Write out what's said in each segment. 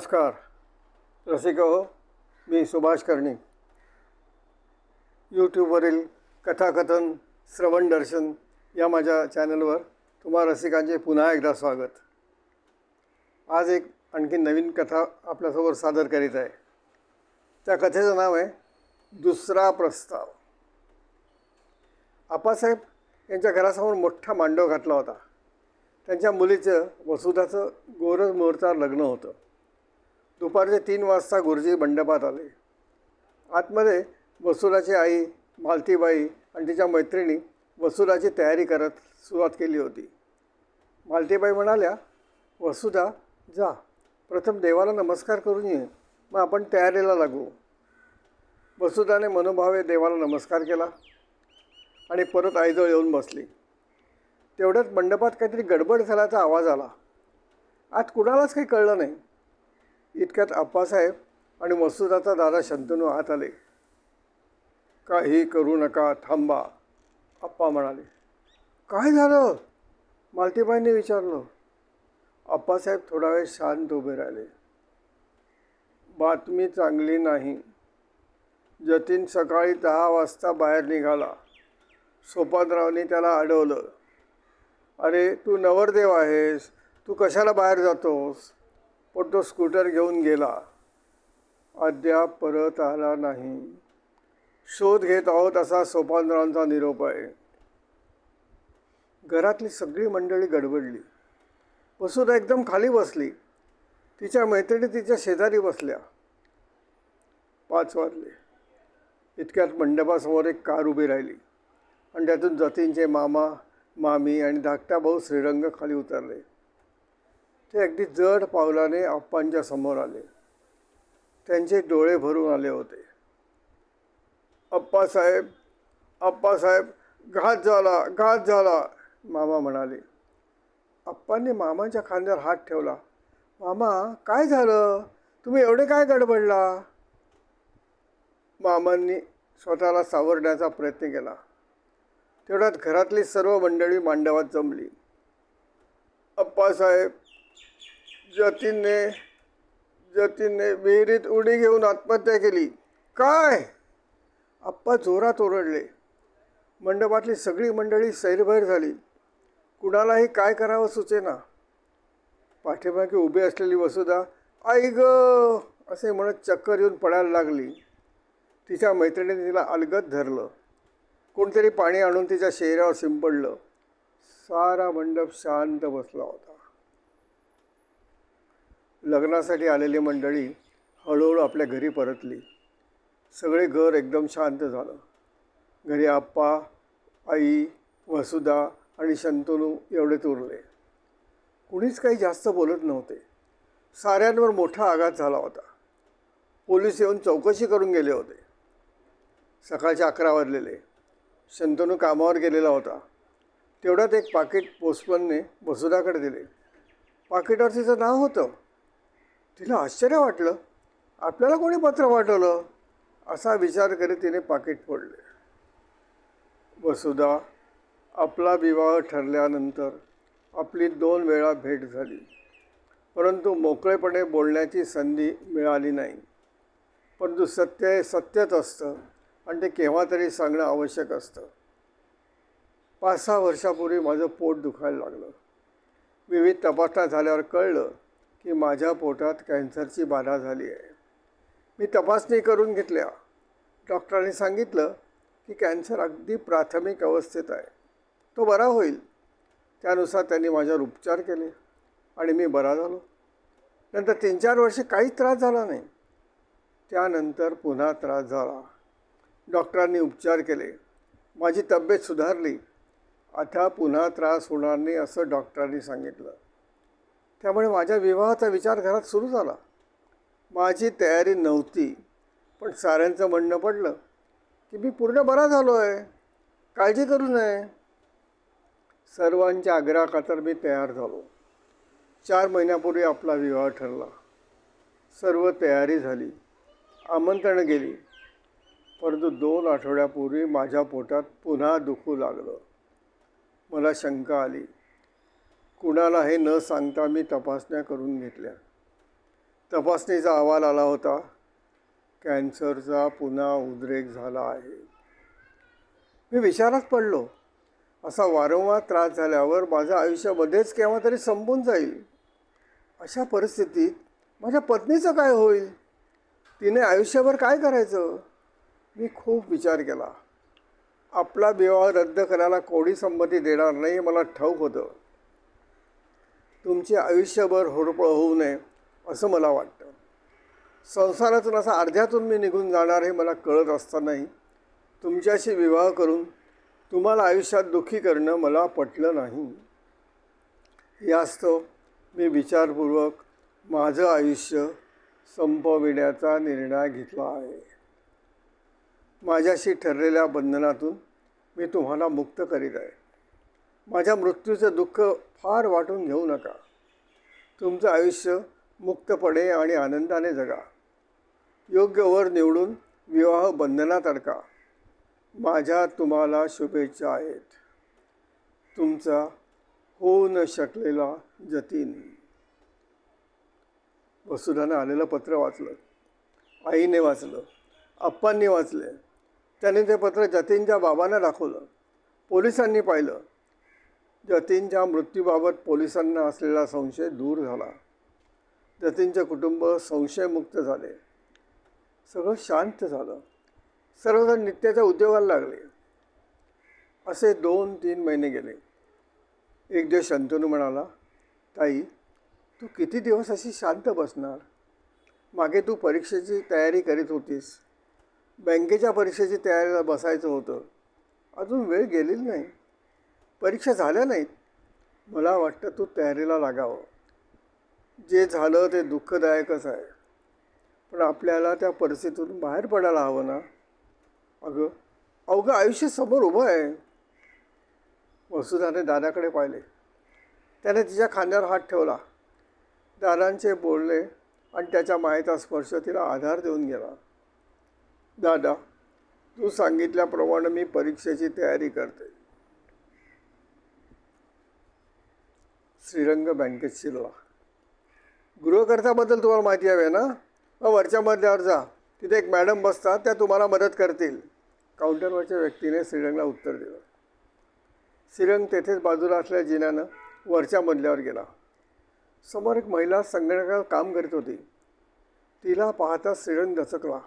नमस्कार. रसिक हो मी सुभाष कर्णी यूट्यूबवरील कथाकथन श्रवण दर्शन या माझ्या चॅनलवर तुम्हा रसिकांचे पुन्हा एकदा स्वागत. आज एक आणखी नवीन कथा आपल्यासमोर सादर करीत आहे. त्या कथेचं नाव आहे दुसरा प्रस्ताव. आप्पासाहेब यांच्या घरासमोर मोठा मांडव घातला होता. त्यांच्या मुलीचं वसुधाचं गोरज मुहूर्तावर लग्न होतं. दुपारचे तीन वाजता गुरुजी मंडपात आले. आतमध्ये वसुलाची आई मालतीबाई आणि तिच्या मैत्रिणी वसुलाची तयारी करत सुरुवात केली होती. मालतीबाई म्हणाल्या वसुधा जा. प्रथम देवाला नमस्कार करून ये. मग आपण तयारीला लागू. वसुधाने मनोभावे देवाला नमस्कार केला आणि परत आईजवळ येऊन बसली. तेवढ्यात मंडपात काहीतरी गडबड झाल्याचा आवाज आला. आत कुणालाच काही कळलं नाही. इतक्यात आप्पासाहेब आणि मसुदाचा दादा शंतनू आत आले. काही करू नका थांबा आप्पा म्हणाले. काय झालं? मालतीबाईंनी विचारलं. आप्पासाहेब थोडा वेळ शांत उभे राहिले. बातमी चांगली नाही. जतीन सकाळी दहा वाजता बाहेर निघाला. सोपानरावने त्याला अडवलं. अरे तू नवरदेव आहेस. तू कशाला बाहेर जातोस? पण तो स्कूटर घेऊन गेला. अद्याप परत आला नाही. शोध घेत आहोत असा सोपानरावांचा निरोप आहे. घरातली सगळी मंडळी गडबडली. वसुधा एकदम खाली बसली. तिच्या मैत्रिणी तिच्या शेजारी बसल्या. पाच वाजले. इतक्यात मंडपासमोर एक कार उभी राहिली आणि त्यातून जतींचे मामा मामी आणि धाकटा भाऊ श्रीरंग खाली उतरले. ते अगदी जड पावलाने आप्पांच्या समोर आले. त्यांचे डोळे भरून आले होते. अप्पासाहेब अप्पासाहेब घात झाला घात झाला मामा म्हणाले. अप्पांनी मामाच्या खांद्यावर हात ठेवला. मामा काय झालं? तुम्ही एवढे काय गडबडला? मामांनी स्वतःला सावरण्याचा प्रयत्न केला. तेवढ्यात घरातली सर्व मंडळी मांडवात जमली. अप्पासाहेब जतीनने जतीनने विहिरीत उडी घेऊन आत्महत्या केली. काय? आप्पा जोरात ओरडले. मंडपातली सगळी मंडळी सैरभैर झाली. कुणालाही काय करावं सुचेना. पाठीमागे उभी असलेली वसुधा आई ग! असे म्हणत चक्कर येऊन पडायला लागली. तिच्या मैत्रिणीने तिला अलगत धरलं. कोणतरी पाणी आणून तिच्या चेहऱ्यावर शिंपडलं. सारा मंडप शांत बसला होता. लग्नासाठी आलेली मंडळी हळूहळू आपल्या घरी परतली. सगळे घर एकदम शांत झालं. घरी आप्पा आई वसुधा आणि शंतनू एवढेच उरले. कुणीच काही जास्त बोलत नव्हते. साऱ्यांवर मोठा आघात झाला होता. पोलीस येऊन चौकशी करून गेले होते. सकाळचे अकरा वाजलेले. शंतनू कामावर गेलेला होता. तेवढ्यात एक पाकिट पोस्टमनने वसुधाकडे दिले. पाकिटावर तिचं नाव होतं. तिला आश्चर्य वाटलं. आपल्याला कोणी पत्र पाठवलं? असा विचार करीत तिने पाकिट फोडले. वसुधा आपला विवाह ठरल्यानंतर आपली दोन वेळा भेट झाली. परंतु मोकळेपणे बोलण्याची संधी मिळाली नाही. परंतु सत्य हे सत्यच असतं आणि ते केव्हा तरी सांगणं आवश्यक असतं. पाच सहा वर्षापूर्वी माझं पोट दुखायला लागलं. विविध तपासण्या झाल्यावर कळलं की माझ्या पोटात कॅन्सरची बाधा झाली आहे. मी तपासणी करून घेतल्या. डॉक्टरांनी सांगितलं की कॅन्सर अगदी प्राथमिक अवस्थेत आहे. तो बरा होईल. त्यानुसार त्यांनी माझ्यावर उपचार केले आणि मी बरा झालो. नंतर तीन चार वर्षे काहीच त्रास झाला नाही. त्यानंतर पुन्हा त्रास झाला. डॉक्टरांनी उपचार केले. माझी तब्येत सुधारली. आता पुन्हा त्रास होणार नाही असं डॉक्टरांनी सांगितलं. त्यामुळे माझ्या विवाहाचा विचार घरात सुरू झाला. माझी तयारी नव्हती पण साऱ्यांचं म्हणणं पडलं की मी पूर्ण बरा झालो आहे काळजी करू नये. सर्वांच्या आग्रहाखातर मी तयार झालो. चार महिन्यापूर्वी आपला विवाह ठरला. सर्व तयारी झाली आमंत्रणं गेली परंतु दोन आठवड्यापूर्वी माझ्या पोटात पुन्हा दुखू लागलं. मला शंका आली. कुणाला हे न सांगता मी तपासण्या करून घेतल्या. तपासणीचा अहवाल आला होता. कॅन्सरचा पुन्हा उद्रेक झाला आहे. मी विचारात पडलो. असा वारंवार त्रास झाल्यावर माझं आयुष्यामध्येच केव्हा तरी संपून जाईल. अशा परिस्थितीत माझ्या पत्नीचं काय होईल? तिने आयुष्यभर काय करायचं? मी खूप विचार केला. आपला विवाह रद्द करायला कोणी संमती देणार नाही हे मला ठाऊक होतं. तुमचे आयुष्यभर होरपळ होऊ नये असं मला वाटतं. संसारातून असा अर्ध्यातून मी निघून जाणार हे मला कळत असतानाही तुमच्याशी विवाह करून तुम्हाला आयुष्यात दुःखी करणं मला पटलं नाही. यास्तव मी विचारपूर्वक माझं आयुष्य संपविण्याचा निर्णय घेतला आहे. माझ्याशी ठरलेल्या बंधनातून मी तुम्हाला मुक्त करीत आहे. माझ्या मृत्यूचं दुःख फार वाटून घेऊ नका. तुमचं आयुष्य मुक्तपणे आणि आनंदाने जगा. योग्य वर निवडून विवाह बंधनात अडका. माझ्या तुम्हाला शुभेच्छा आहेत. तुमचा होऊ न शकलेला जतीन. वसुधानं आलेलं पत्र वाचलं. आईने वाचलं. अप्पांनी वाचले. त्याने ते पत्र जतीनच्या बाबांना दाखवलं. पोलिसांनी पाहिलं. जतीनच्या मृत्यूबाबत पोलिसांना असलेला संशय दूर झाला. जतीनचे कुटुंब संशयमुक्त झाले. सगळं शांत झालं. सर्वजण नित्याच्या उद्योगाला लागले. असे दोन तीन महिने गेले. एक दिवस शंतनू म्हणाला ताई तू किती दिवस अशी शांत बसणार? मागे तू परीक्षेची तयारी करीत होतीस. बँकेच्या परीक्षेची तयारीला बसायचं होतं. अजून वेळ गेलेली नाही. परीक्षा झाल्या नाहीत. मला वाटतं तू तयारीला लागावं. जे झालं ते दुःखदायकच आहे. पण आपल्याला त्या परिस्थितीतून बाहेर पडायला हवं ना. अगं अवघं आयुष्य समोर उभं आहे. वसुधाने दादाकडे पाहिले. त्याने तिच्या खांद्यावर हात ठेवला. दादांचे बोलले आणि त्याच्या मायेचा स्पर्श तिला आधार देऊन गेला. दादा तू सांगितल्याप्रमाणे मी परीक्षेची तयारी करते. श्रीरंग बँकेत शिरला गृहकर्ताबद्दल तुम्हाला माहिती हवी आहे ना? मग वरच्या मधल्यावर जा. तिथे एक मॅडम बसतात त्या तुम्हाला मदत करतील. काउंटरवरच्या व्यक्तीने श्रीरंगला उत्तर दिलं. श्रीरंग तेथेच बाजूला असल्या जिन्यानं वरच्या मधल्यावर गेला. समोर एक महिला संगणकावर काम करीत होती. तिला पाहता श्रीरंग दचकला.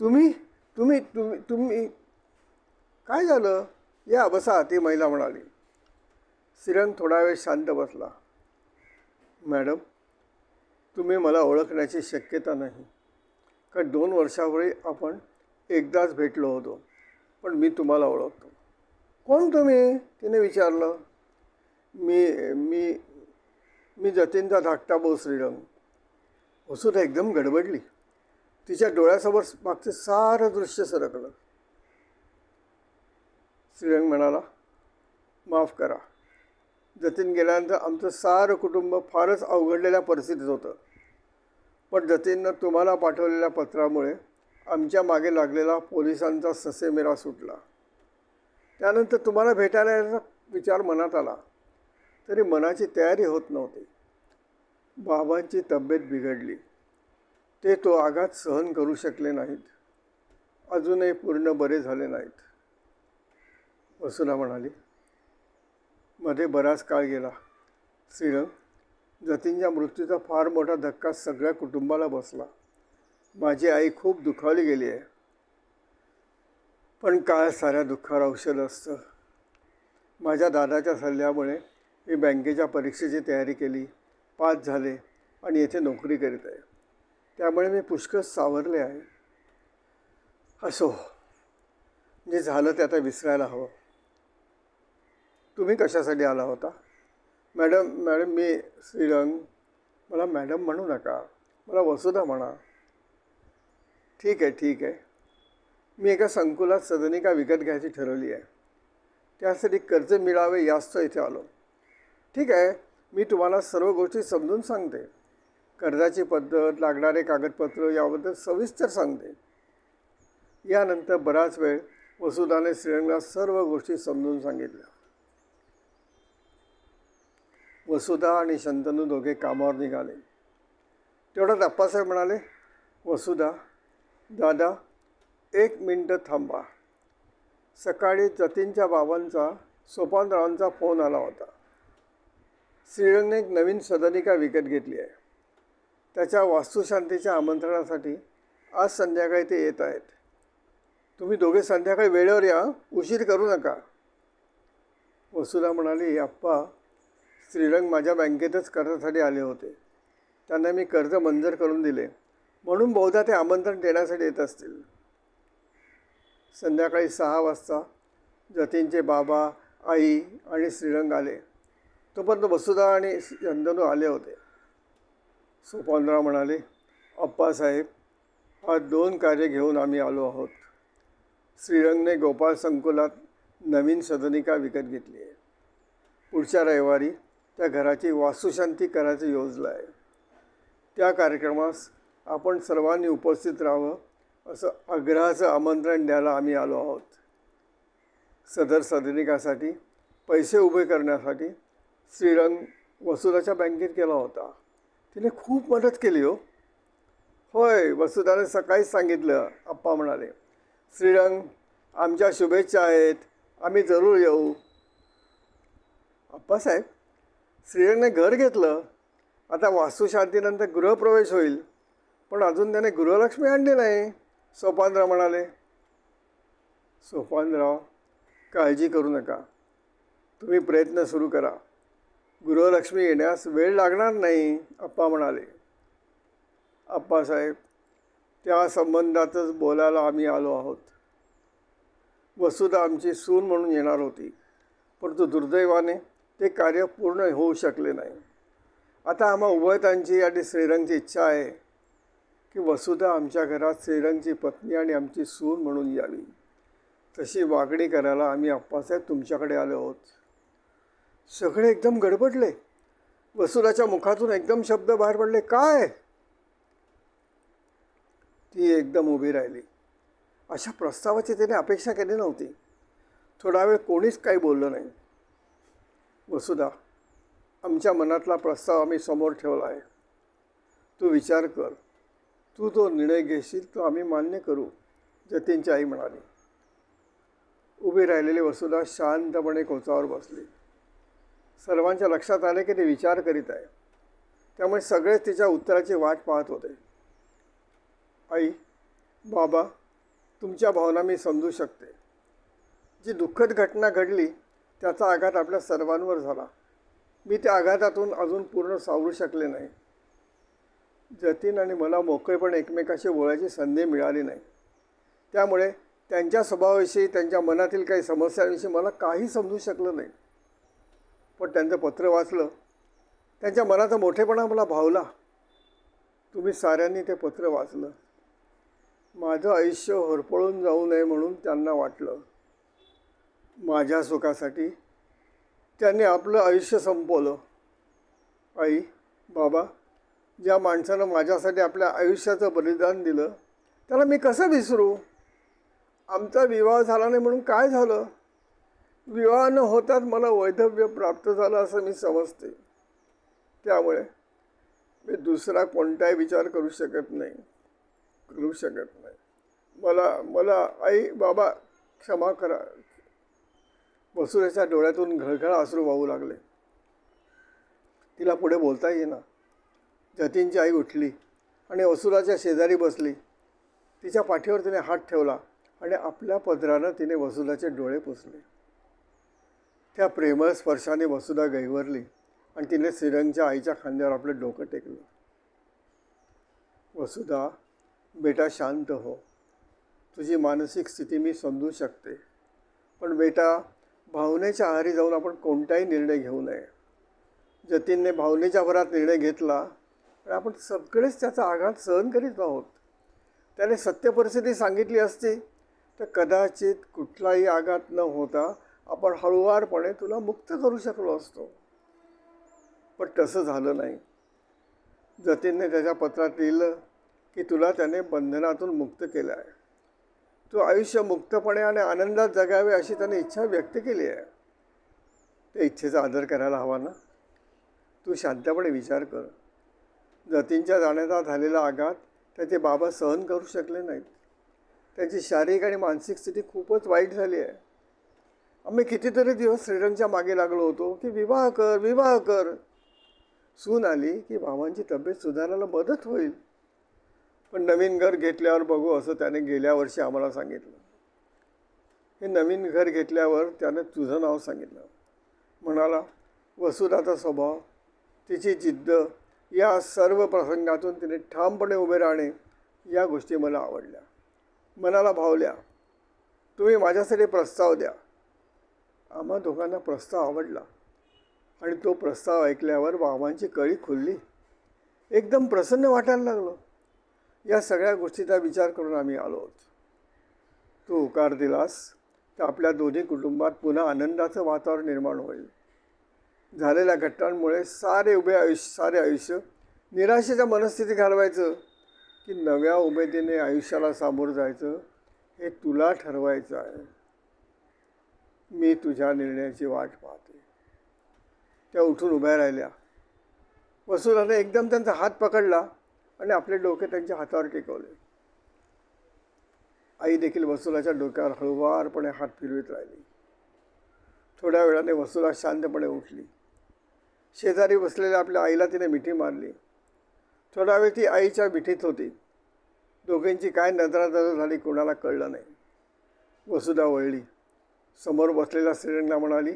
तुम्ही? तुम्ही? तुम्ही? तुम्ही? काय झालं? या बसा ती महिला म्हणाली. श्रीरंग थोडा वेळ शांत बसला. मॅडम तुम्ही मला ओळखण्याची शक्यता नाही. कारण दोन वर्षापूर्वी आपण एकदाच भेटलो होतो पण मी तुम्हाला ओळखतो. कोण तुम्ही? तिने विचारलं. मी मी मी जतीनचा धाकटा भाऊ श्रीरंग. वसुधा एकदम गडबडली. तिच्या डोळ्यासमोर मागचं सारं दृश्य सरकलं. श्रीरंग म्हणाला माफ करा. जतीन गेल्यानंतर आमचं सारं कुटुंब फारच अवघडलेल्या परिस्थितीत होतं. पण जतीननं तुम्हाला पाठवलेल्या पत्रामुळे आमच्या मागे लागलेला पोलिसांचा ससेमेरा सुटला. त्यानंतर तुम्हाला भेटायला यायचा विचार मनात आला. तरी मनाची तयारी होत नव्हती. बाबांची तब्येत बिघडली. ते तो आघात सहन करू शकले नाहीत. अजूनही पूर्ण बरे झाले नाहीत. वसुला म्हणाली मध्ये बराच काळ गेला. सिंह जतीनच्या मृत्यूचा फार मोठा धक्का सगळ्या कुटुंबाला बसला. माझी आई खूप दुखावली गेली आहे. पण काय साऱ्या दुःखावर औषध असतं. माझ्या दादाच्या सल्ल्यामुळे मी बँकेच्या परीक्षेची तयारी केली. पास झाले आणि येथे नोकरी करीत आहे. त्यामुळे मी पुष्कळ सावरले आहे. असो जे झालं ते आता विसरायला हवं. तुम्ही कशासाठी आला होता? मॅडम मॅडम मी श्रीरंग. मला मॅडम म्हणू नका. मला वसुधा म्हणा. ठीक आहे ठीक आहे. मी एका संकुलात सदनिका विकत घ्यायची ठरवली आहे. त्यासाठी कर्ज मिळावे यास्तव इथे आलो. ठीक आहे मी तुम्हाला सर्व गोष्टी समजून सांगते. कर्जाची पद्धत लागणारे कागदपत्र याबद्दल सविस्तर सांगते. यानंतर बराच वेळ वसुधाने श्रीरंगला सर्व गोष्टी समजून सांगितल्या. वसुधा आणि शंतनू दोघे कामावर निघाले. तेवढ्यात अप्पासाहेब म्हणाले वसुधा दादा एक मिनटं थांबा. सकाळी जतीनच्या बाबांचा सोपानरावांचा फोन आला होता. श्रीरंगने एक नवीन सदनिका विकत घेतली आहे. त्याच्या वास्तुशांतीच्या आमंत्रणासाठी आज संध्याकाळी ते येत आहेत. तुम्ही दोघे संध्याकाळी वेळेवर या उशीर करू नका. वसुधा म्हणाली अप्पा श्रीरंग माझ्या बँकेतच कर्जासाठी आले होते. त्यांना मी कर्ज मंजूर करून दिले. म्हणून बहुधा ते आमंत्रण देण्यासाठी येत असतील. संध्याकाळी सहा वाजता जतीनचे बाबा आई आणि श्रीरंग आले. तोपर्यंत वसुधा आणि चंदनू आले होते. सोपानराव म्हणाले अप्पासाहेब आज दोन कार्य घेऊन आम्ही आलो आहोत. श्रीरंगने गोपाळ संकुलात नवीन सदनिका विकत घेतली आहे. पुढच्या रविवारी त्या घराची वास्तुशांती करायचं योजलं आहे. त्या कार्यक्रमास आपण सर्वांनी उपस्थित राहावं असं आग्रहाचं आमंत्रण द्यायला आम्ही आलो आहोत. सदर सदनिकासाठी पैसे उभे करण्यासाठी श्रीरंग वसुधाच्या बँकेत गेला होता. तिने खूप मदत केली हो. होय वसुधाने सकाळीच सांगितलं आप्पा म्हणाले श्रीरंग आमच्या शुभेच्छा आहेत. आम्ही जरूर येऊ. आप्पासाहेब श्रीरंगने घर घेतलं. आता वास्तुशांतीनंतर गृहप्रवेश होईल. पण अजून त्याने गृहलक्ष्मी आणली नाही सोपानराव म्हणाले. सोपानराव काळजी करू नका. तुम्ही प्रयत्न सुरू करा. गृहलक्ष्मी येण्यास वेळ लागणार नाही अप्पा म्हणाले. अप्पासाहेब त्या संबंधातच बोलायला आम्ही आलो आहोत. वसुधा आमची सून म्हणून येणार होती. परंतु दुर्दैवाने ते कार्य पूर्ण होऊ शकले नाही. आता आम्हा उभयतांची आणि श्रीरंगची इच्छा आहे की वसुधा आमच्या घरात श्रीरंगची पत्नी आणि आमची सून म्हणून यावी. तशी वागणी करायला आम्ही आप्पासाहेब तुमच्याकडे आलो आहोत. सगळे एकदम गडबडले. वसुधाच्या मुखातून एकदम शब्द बाहेर पडले. काय? ती एकदम उभी राहिली. अशा प्रस्तावाची तिने अपेक्षा केली नव्हती. थोडा वेळ कोणीच काही बोललं नाही. वसुधा आमच्या मनातला प्रस्ताव आम्ही समोर ठेवला आहे. तू विचार कर. तू जो निर्णय घेशील तो आम्ही मान्य करू जतीनची आई म्हणाली. उभी राहिलेली वसुधा शांतपणे कोचावर बसली. सर्वांच्या लक्षात आले की ते विचार करीत आहे. त्यामुळे सगळेच तिच्या उत्तराची वाट पाहत होते. आई बाबा तुमच्या भावना मी समजू शकते. जी दुःखद घटना घडली त्याचा आघात आपल्या सर्वांवर झाला. मी त्या आघातातून अजून पूर्ण सावरू शकले नाही. जतीन आणि मला मोकळेपणे एकमेकाशी बोलायची संधी मिळाली नाही. त्यामुळे त्यांच्या स्वभावाविषयी त्यांच्या मनातील काही समस्यांविषयी मला काही समजू शकलं नाही. पण त्यांचं पत्र वाचलं. त्यांच्या मनाचा मोठेपणा मला भावला. तुम्ही साऱ्यांनी ते पत्र वाचलं. माझं आयुष्य होरपळून जाऊ नये म्हणून त्यांना वाटलं. माझ्या सुखासाठी त्यांनी आपलं आयुष्य संपवलं. आई बाबा ज्या माणसानं माझ्यासाठी आपल्या आयुष्याचं बलिदान दिलं त्याला मी कसं विसरू? आमचा विवाह झाला नाही म्हणून काय झालं? विवाह न होताच मला वैधव्य प्राप्त झालं असं मी समजते. त्यामुळे मी दुसरा कोणताही विचार करू शकत नाही. करू शकत नाही. मला मला आई बाबा क्षमा करा. वसुरेच्या डोळ्यातून घळघळ अश्रू वाहू लागले. तिला पुढे बोलता येईना. जतीनची आई उठली आणि वसुराच्या शेजारी बसली. तिच्या पाठीवर तिने हात ठेवला आणि आपल्या पदरानं तिने वसुलाचे डोळे पुसले. त्या प्रेमळ स्पर्शाने वसुधा गैवरली आणि तिने श्रीरंगच्या आईच्या खांद्यावर आपलं डोकं टेकलं. वसुधा बेटा शांत हो. तुझी मानसिक स्थिती मी समजू शकते. पण बेटा भावनेच्या आहारी जाऊन आपण कोणताही निर्णय घेऊ नये. जतीनने भावनेच्या भरात निर्णय घेतला पण आपण सगळेच त्याचा आघात सहन करीत आहोत. त्याने सत्य परिस्थिती सांगितली असती तर कदाचित कुठलाही आघात न होता आपण हळुवारपणे तुला मुक्त करू शकलो असतो. पण तसं झालं नाही. जतीनने त्याच्या पत्रात लिहिलं की तुला त्याने बंधनातून मुक्त केलं आहे तू आयुष्य मुक्तपणे आणि आनंदात जगावे अशी त्याने इच्छा व्यक्त केली आहे. त्या इच्छेचा आदर करायला हवा ना? तू शांतपणे विचार कर. जतींच्या जाण्याचा झालेला आघात त्याचे बाबा सहन करू शकले नाहीत. त्यांची शारीरिक आणि मानसिक स्थिती खूपच वाईट झाली आहे. आम्ही कितीतरी दिवस श्रीरंगच्या मागे लागलो होतो की विवाह कर विवाह कर. सून आली की बाबांची तब्येत सुधारायला मदत होईल. पण नवीन घर घेतल्यावर बघू असं त्याने गेल्या वर्षी आम्हाला सांगितलं. हे नवीन घर घेतल्यावर त्याने तुझं नाव सांगितलं. म्हणाला वसुधाचा स्वभाव तिची जिद्द या सर्व प्रसंगातून तिने ठामपणे उभे राहणे या गोष्टी मला आवडल्या. मनाला भावल्या तुम्ही माझ्यासाठी प्रस्ताव द्या. आम्हा दोघांना प्रस्ताव आवडला आणि तो प्रस्ताव ऐकल्यावर बाबांची कळी खुलली. एकदम प्रसन्न वाटायला लागलो. या सगळ्या गोष्टीचा विचार करून आम्ही आलो आहोत तू होकार दिलास तर आपल्या दोन्ही कुटुंबात पुन्हा आनंदाचं वातावरण निर्माण होईल. झालेल्या घटनांमुळे सारे उभे आयुष्य सारे आयुष्य निराशेच्या मनस्थिती घालवायचं की नव्या उमेदीने आयुष्याला सामोरं जायचं हे तुला ठरवायचं आहे. मी तुझ्या निर्णयाची वाट पाहते. त्या उठून उभ्या राहिल्या. वसुलाने एकदम त्यांचा हात पकडला. आणि आपले डोके त्यांच्या हातावर टेकवले. आई देखील वसुलाच्या डोक्यावर हळुवारपणे हात फिरवीत राहिली. थोड्या वेळाने वसुला शांतपणे उठली. शेजारी बसलेल्या आपल्या आईला तिने मिठी मारली. थोडा वेळ ती आईच्या मिठीत होती. दोघींची काय नजरानजर झाली कोणाला कळलं नाही. वसुधा वळली. समोर बसलेल्या श्रीरंगला म्हणाली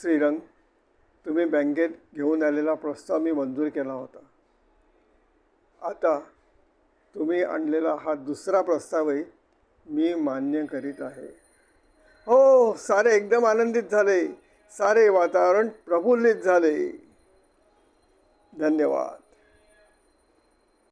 श्रीरंग तुम्ही बँकेत घेऊन आलेला प्रस्ताव मी मंजूर केला होता. आता तुम्ही आणलेला हा दुसरा प्रस्तावही मी मान्य करीत आहे. हो सारे एकदम आनंदित झाले. सारे वातावरण प्रफुल्लित झाले. धन्यवाद.